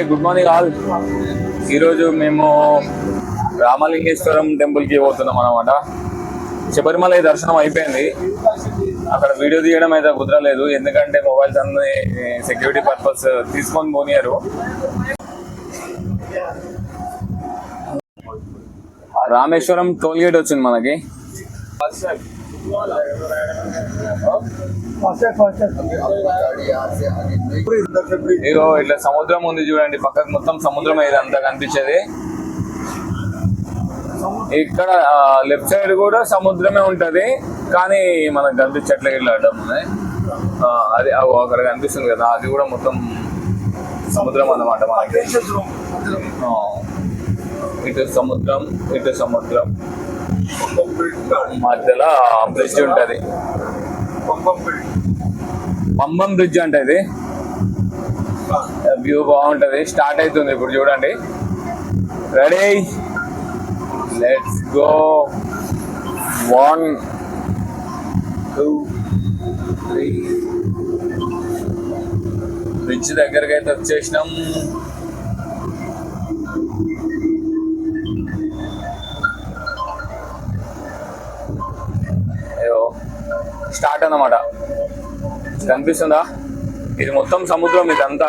Hi good morning all. ఈరోజు మేము రామలింగేశ్వరం టెంపుల్కి పోతున్నాం అనమాట శబరిమల దర్శనం అయిపోయింది. అక్కడ వీడియో తీయడం అయితే కుదరలేదు. ఎందుకంటే మొబైల్స్ అన్ని సెక్యూరిటీ పర్పస్ తీసుకొని పోనియారు. రామేశ్వరం టోల్ గేట్ వచ్చింది మనకి. ఇగో ఇట్లా సముద్రం ఉంది చూడండి పక్కకు మొత్తం సముద్రం ఇదంతా కనిపించేది. ఇక్కడ లెఫ్ట్ సైడ్ కూడా సముద్రమే ఉంటది కానీ మనకు కనిపించట్లే ఇట్లా అడ్డం. ఉన్నాయి అది అక్కడ కనిపిస్తుంది కదా అది కూడా మొత్తం సముద్రం అన్నమాట మనకి. ఇటు సముద్రం ఇటు సముద్రం. మధ్యలో బ్రిడ్జ్ ఉంటది. పంబం బ్రిడ్జ్ అంటే ఇది. వ్యూ బాగుంటది. స్టార్ట్ అవుతుంది ఇప్పుడు చూడండి. Ready let's go one two three bridge దగ్గరికి అయితే వచ్చేసినాం స్టార్ట్ అన్నమాట. కనిపిస్తుందా? ఇది మొత్తం సముద్రం ఇదంతా.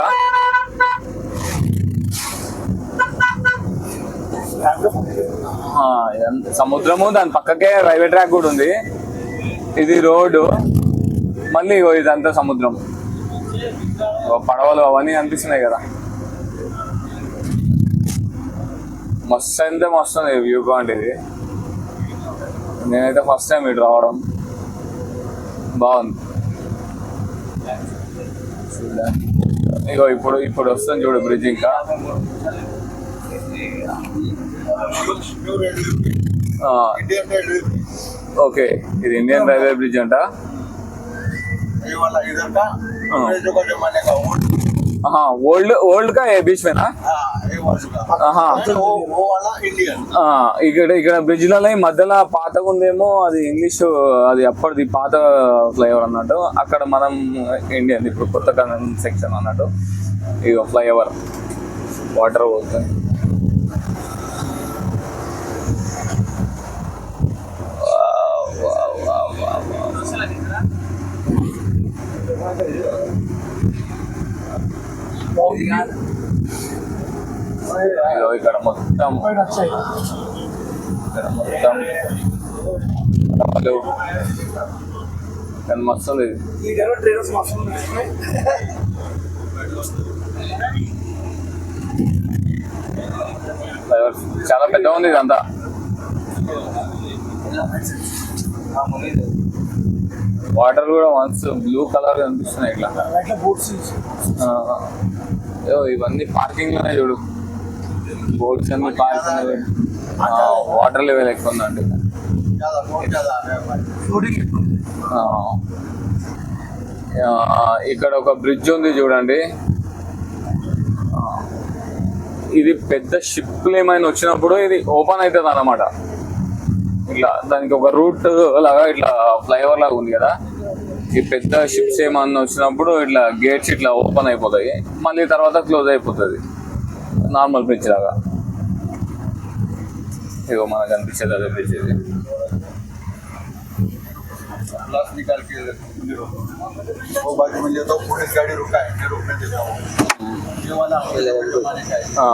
సముద్రము దాని పక్కకే రైల్వే ట్రాక్ కూడా ఉంది. ఇది రోడ్డు. మళ్ళీ ఇగో ఇదంతా సముద్రం. పడవలు అవన్నీ అనిపిస్తున్నాయి కదా. మస్తు అయితే మస్తు ఉంది వ్యూ పాయింట్ ఇది. నేనైతే ఫస్ట్ టైం ఇటు రావడం. బాగుంది. ఇగో ఇప్పుడు ఇప్పుడు వస్తుంది చూడు బ్రిడ్జ్ ఇంకా. ఓకే ఇది ఇండియన్ రైల్వే బ్రిడ్జ్ అంట. ఓల్డ్ ఓల్డ్ కా ఏ బీచ్ మేనా ఇక్కడ ఇక్కడ బ్రిడ్జ్లో మధ్యలో పాతగా ఉందేమో అది ఇంగ్లీష్ అది అప్పటిది పాత ఫ్లైఓవర్ అన్నట్టు. అక్కడ మనం ఇండియన్ ఇప్పుడు కొత్త సెక్షన్ అన్నట్టు. ఇక ఫ్లైఓవర్ వాటర్ పోతుంది Yeah. ఇదిగో ఇక్కడ మొత్తం ఇక్కడ మొత్తం. కానీ మస్తు చాలా పెద్ద ఉంది ఇదంతా. వాటర్ కూడా వన్స్ బ్లూ కలర్ కనిపిస్తున్నాయి ఇట్లా. ఇవన్నీ పార్కింగ్లోనే చూడు. బోట్స్ అన్ని వాటర్ లెవెల్ ఎక్కువ ఉందండి ఇక్కడ ఒక బ్రిడ్జ్ ఉంది చూడండి. ఇది పెద్ద షిప్లు ఏమైనా వచ్చినప్పుడు ఇది ఓపెన్ అవుతుంది అన్నమాట. ఇట్లా దానికి ఒక రూట్ లాగా ఇట్లా ఫ్లైఓవర్ లాగా ఉంది కదా. ఈ పెద్ద షిప్స్ ఏమన్నా వచ్చినప్పుడు ఇట్లా గేట్స్ ఇట్లా ఓపెన్ అయిపోతాయి. మళ్ళీ తర్వాత క్లోజ్ అయిపోతుంది. నార్మల్ బ్రిడ్జ్ లాగా ఇగో మనకు అనిపించేది అదే బ్రిడ్జ్ ఇది ग्लास निकाल के मुझे रोको। वो बाजू में लेता हूँ पुलिस गाड़ी रुका है मैं रोकने देता हूँ ये वाला अंग्रेजों के जमाने का है ఆ.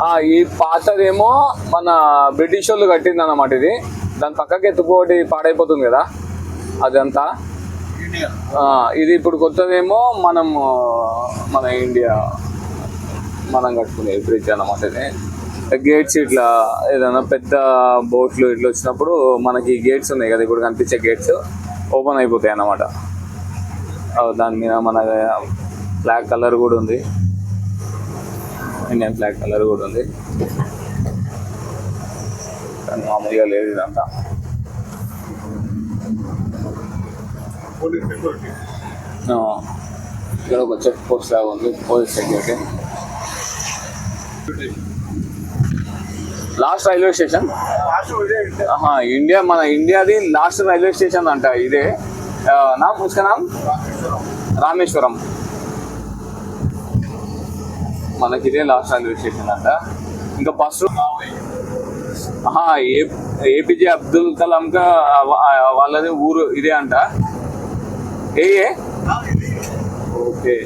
ఆ, ఈ పాతదేమో మన బ్రిటిష్ వాళ్ళు కట్టింది అన్నమాట ఇది దాని పక్కకి ఎత్తుకోటి పాడైపోతుంది కదా అదంతా इंडियन ఆ, ఇది ఇప్పుడు కొత్తదేమో మనం మన ఇండియా మనం కట్టుకునే బ్రిడ్జ్ అన్నమాట ఇది. గేట్స్ ఇట్లా ఏదైనా పెద్ద బోట్లు ఇట్లా వచ్చినప్పుడు మనకి గేట్స్ ఉన్నాయి కదా ఇప్పుడు కనిపించే గేట్స్ ఓపెన్ అయిపోతాయి అన్నమాట. దాని మీద మన ఫ్లాగ్ కలర్ కూడా ఉంది. ఇండియన్ ఫ్లాగ్ కలర్ కూడా ఉంది. కానీ మామూలుగా లేదు ఇదంతా. ఇక్కడ ఒక చెక్ పోస్ట్ లాగా ఉంది police security last railway station? ఆహా ఇండియా మన ఇండియాది లాస్ట్ రైల్వే స్టేషన్ అంట ఇదే. నా నామ్ నామ్? రామేశ్వరం. మనకి ఇదే లాస్ట్ రైల్వే స్టేషన్ అంట. ఇంకా బస్సు? ఆహా ఏ ఏపీజే అబ్దుల్ కలాం కా వాళ్ళది ఊరు ఇదే అంట. ఏ? ఓకే.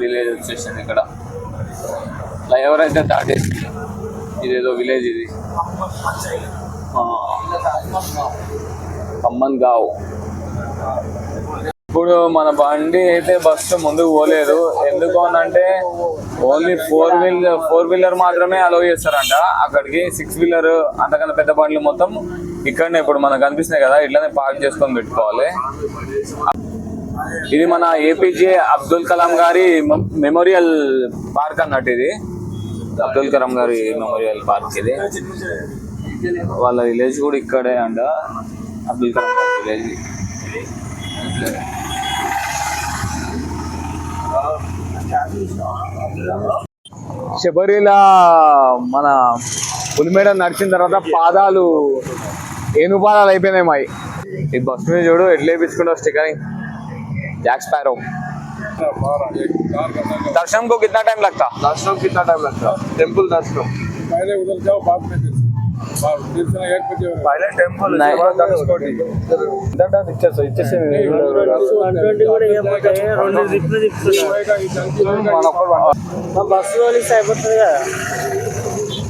విలేజ్ వచ్చేసింది ఇక్కడ. ఫ్లైఓవర్ అయితే దాటేసి ఇదేదో విలేజ్ ఇది. ఖమ్మన్ గావ్. ఇప్పుడు మన బండి అయితే బస్సు ముందుకు పోలేదు. ఎందుకు అని అంటే only four wheeler four wheeler మాత్రమే అలౌ చేస్తారంట. అక్కడికి సిక్స్ వీలర్ అంతకన్నా పెద్ద బండ్లు మొత్తం ఇక్కడనే ఇప్పుడు మనకు కనిపిస్తున్నాయి కదా ఇట్లానే పార్క్ చేసుకొని పెట్టుకోవాలి. ఇది మన ఏపీజే అబ్దుల్ కలాం గారి మెమోరియల్ పార్క్ అన్నట్టు ఇది. అబ్దుల్ కలాం గారి మెమోరియల్ పార్క్ ఇది. వాళ్ళ విలేజ్ కూడా ఇక్కడే అంట. అబ్దుల్ కలాం గారి విలేజ్ శబరిలా మన పులిమేడ నడిచిన తర్వాత పాదాలు ఏను పాదాలు అయిపోయినాయి మాయి ఈ బస్ మీద చూడు ఎట్లా వేపించుకుంటా స్టిక్కరింగ్ जैक स्पैरो दर्शन को कितना टाइम लगता दर्शन कितना टाइम लगता है टेम्पल दर्शन पहले उधर जाओ बाद में టెంపుల్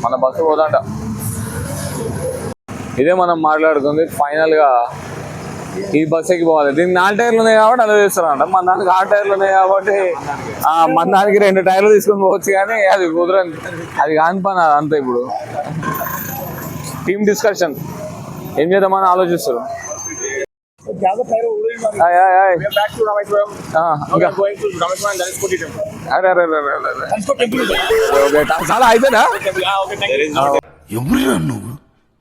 మన బస్సు పోదంట ఇదే మనం మాట్లాడుకుంది ఫైనల్గా ఈ బస్ ఎక్కిపోవాలి దీనికి నాలుగు టైర్లు ఉన్నాయి కాబట్టి అలా చేస్తారంట మన దానికి ఆరు టైర్లు ఉన్నాయి కాబట్టి మన దానికి రెండు టైర్లు తీసుకొని పోవచ్చు కానీ అది కుదరని అది కాని పని అంతే ఇప్పుడు టీమ్ డిస్కషన్ ఏం చేద్దామని ఆలోచిస్తారు చాలా అయిపోయినా? ఎవరు నువ్వు?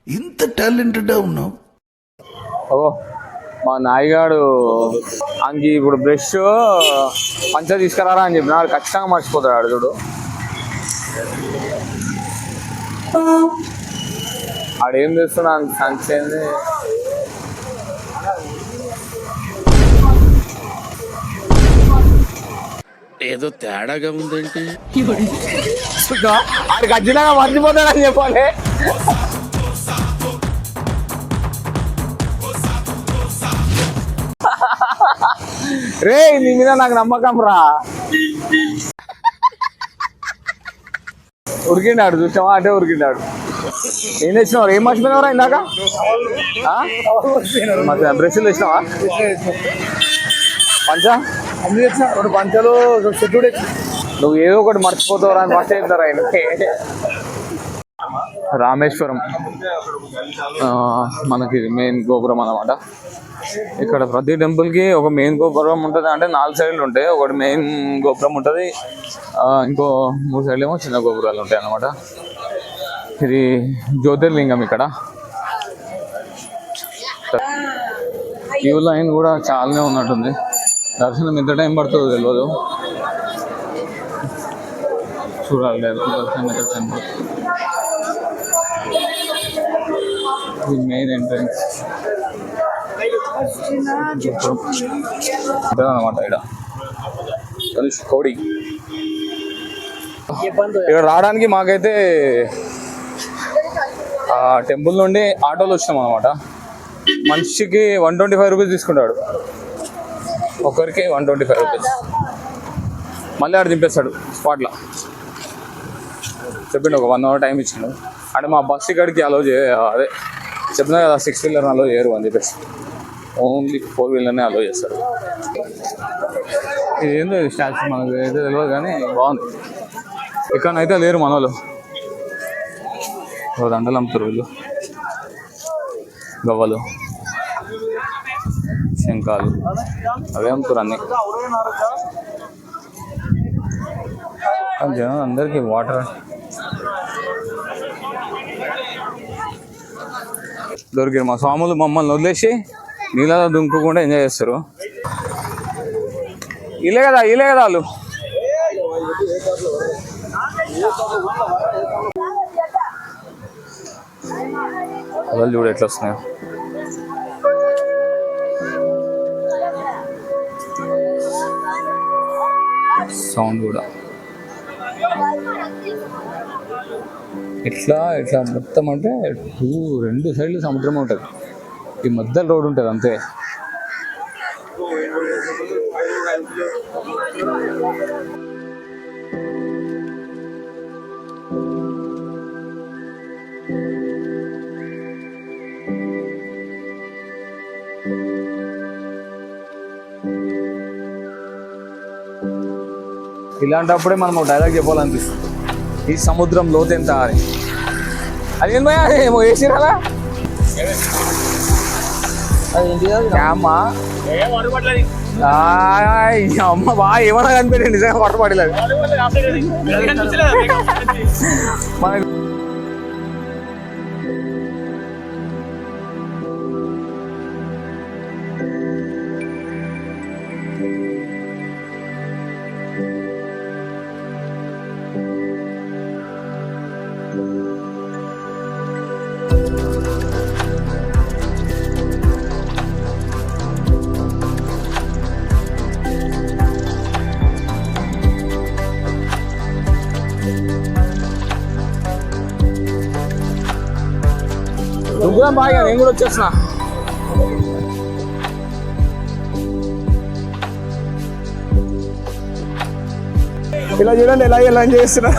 ఇంత టాలెంటెడ్ ఉన్నావు. ఓ మా నాయగాడు అంగి ఇప్పుడు బ్రష్ పంచర్ తీసుకురారా అని చెప్పిన ఖచ్చితంగా మర్చిపోతాడు చూడు. ఆడేం చేస్తున్నా సంచేది ఏదో తేడాగా ఉందేంటి? ఆడికి ఖచ్చితంగా మర్చిపోతాడని చెప్పాలి. రే నీ మీద నాకు నమ్మకం రా. ఉరికిండాడు చూసావా? అటే ఉరికిండాడు. ఏం తెచ్చినావు? ఏం మర్చిపోయినవరా ఇందాక? బ్రష్లు తెచ్చినావా? పంచా? అన్ని తెచ్చిన. రెండు పంచలు షెడ్యూల్ నువ్వు ఏదో ఒకటి మర్చిపోతావురా అని ఫస్ట్ చెప్తారా ఆయనకి రామేశ్వరం. మనకి మెయిన్ గోపురం అన్నమాట. ఇక్కడ ప్రతి టెంపుల్కి ఒక మెయిన్ గోపురం ఉంటుంది. అంటే నాలుగు సైడ్లు ఉంటాయి. ఒకటి మెయిన్ గోపురం ఉంటుంది. ఇంకో మూడు సైడ్లు ఏమో చిన్న గోపురాలు ఉంటాయి అన్నమాట. ఇది జ్యోతిర్లింగం ఇక్కడ. క్యూ లైన్ కూడా చాలానే ఉన్నట్టుంది. దర్శనం ఎంత టైం పడుతుందో తెలియదు చూడాలి దర్శనం ఎంత టైం పడుతుంది. ఇది మెయిన్ ఎంట్రన్స్ అనమాట ఇక్కడ. కోడి. ఇక్కడ రావడానికి మాకైతే టెంపుల్ నుండి ఆటోలో వచ్చాం అనమాట మనిషికి వన్ ట్వంటీ ఫైవ్ రూపీస్ తీసుకుంటాడు. ఒకరికి వన్ ట్వంటీ ఫైవ్ రూపీస్. మళ్ళీ ఆడ దింపేస్తాడు స్పాట్లో. చెప్పిండు ఒక వన్ అవర్ టైం ఇచ్చిండు. అంటే మా బస్ ఇక్కడికి అలో చే అదే చెప్పినా కదా సిక్స్ వీలర్ అలో చేయరు అని చెప్పేసి. ఓన్లీ ఫోర్ వీలర్నే అలో చేస్తారు. ఇది ఏందో స్టాచ్యూ మనకు అయితే తెలియదు కానీ బాగుంది. ఎక్కడనైతే లేరు మన వాళ్ళు దండలు అమ్ముతారు వీళ్ళు. గవ్వలు. శంఖాలు. అవే అమ్ముతారు అన్ని. జనం అందరికీ వాటర్ దొరికారు మా స్వాములు మమ్మల్ని వదిలేసి నీళ్ళలో దుంకుకుండా ఎంజాయ్ చేస్తారు. ఇలే కదా ఇలే కదా వాళ్ళు. వాళ్ళు చూడు ఎట్లా వస్తున్నాయో. సౌండ్ కూడా. ఇట్లా ఇట్లా మొత్తం అంటే టూ రెండు సైడ్లు సముద్రం ఉంటుంది. ఈ మధ్యలో రోడ్ ఉంటుంది అంతే. ఇలాంటప్పుడే మనం డైలాగ్ చెప్పాలనిపిస్తుంది. ఈ సముద్రం లోతు ఎంత అని అది? ఏమో వేసిరాలా అమ్మా. అమ్మ బాగా ఏమన్నా కనిపెట్టి నిజంగా పట్టపడలేదు మనకు దుగ్గురం బాగా నేను కూడా వచ్చేసిన ఇలా చూడండి ఎలా ఎలా చేస్తున్నా.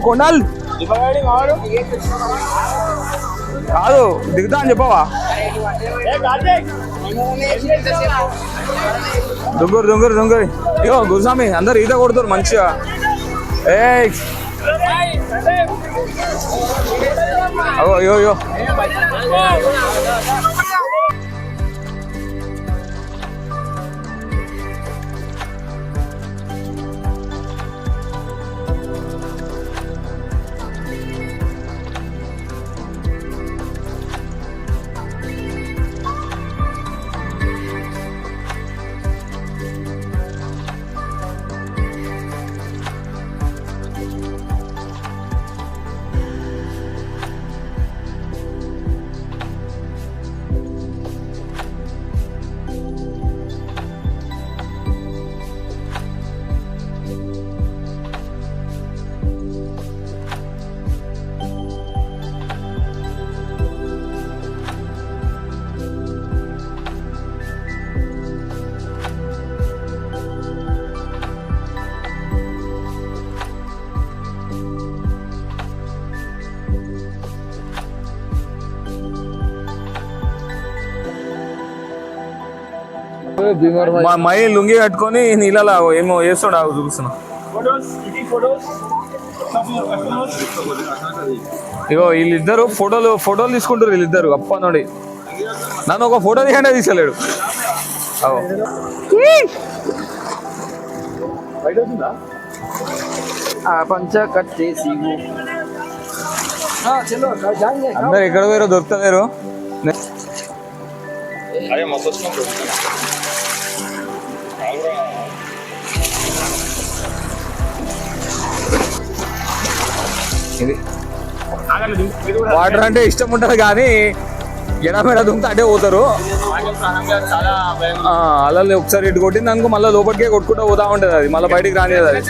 కొనాలి కాదు దిగుతా అని చెప్పవా? దొంగరు దొంగరు దొంగరు. ఇగో గురుస్వామి అందరు ఈత కొడుతారు మంచిగా. ఏ అగో అయ్యో అయ్యో మా మై లుంగి కట్టుకొని నీళ్ళలో ఏమో వేస్తాడు ఆగు చూస్తున్నా ఇగో వీళ్ళిద్దరు ఫోటోలు ఫోటోలు తీసుకుంటారు వీళ్ళిద్దరు అప్ప నుండి. నన్ను ఒక ఫోటో తీయండి తీసలేడు. పంచ కట్ చేసి అందరు ఎక్కడ పోయారో దొరుకుతలేరు. ఇది. వాటర్ అంటే ఇష్టం ఉంటుంది కానీ ఎడమెడ దుంకుతా అంటే పోతారు. అలా ఒకసారి ఇటు కొట్టింది అనుకో మళ్ళీ లోపలికే కొట్టుకుంటూ పోతా ఉంటుంది అది. మళ్ళీ బయటికి రానిది అది.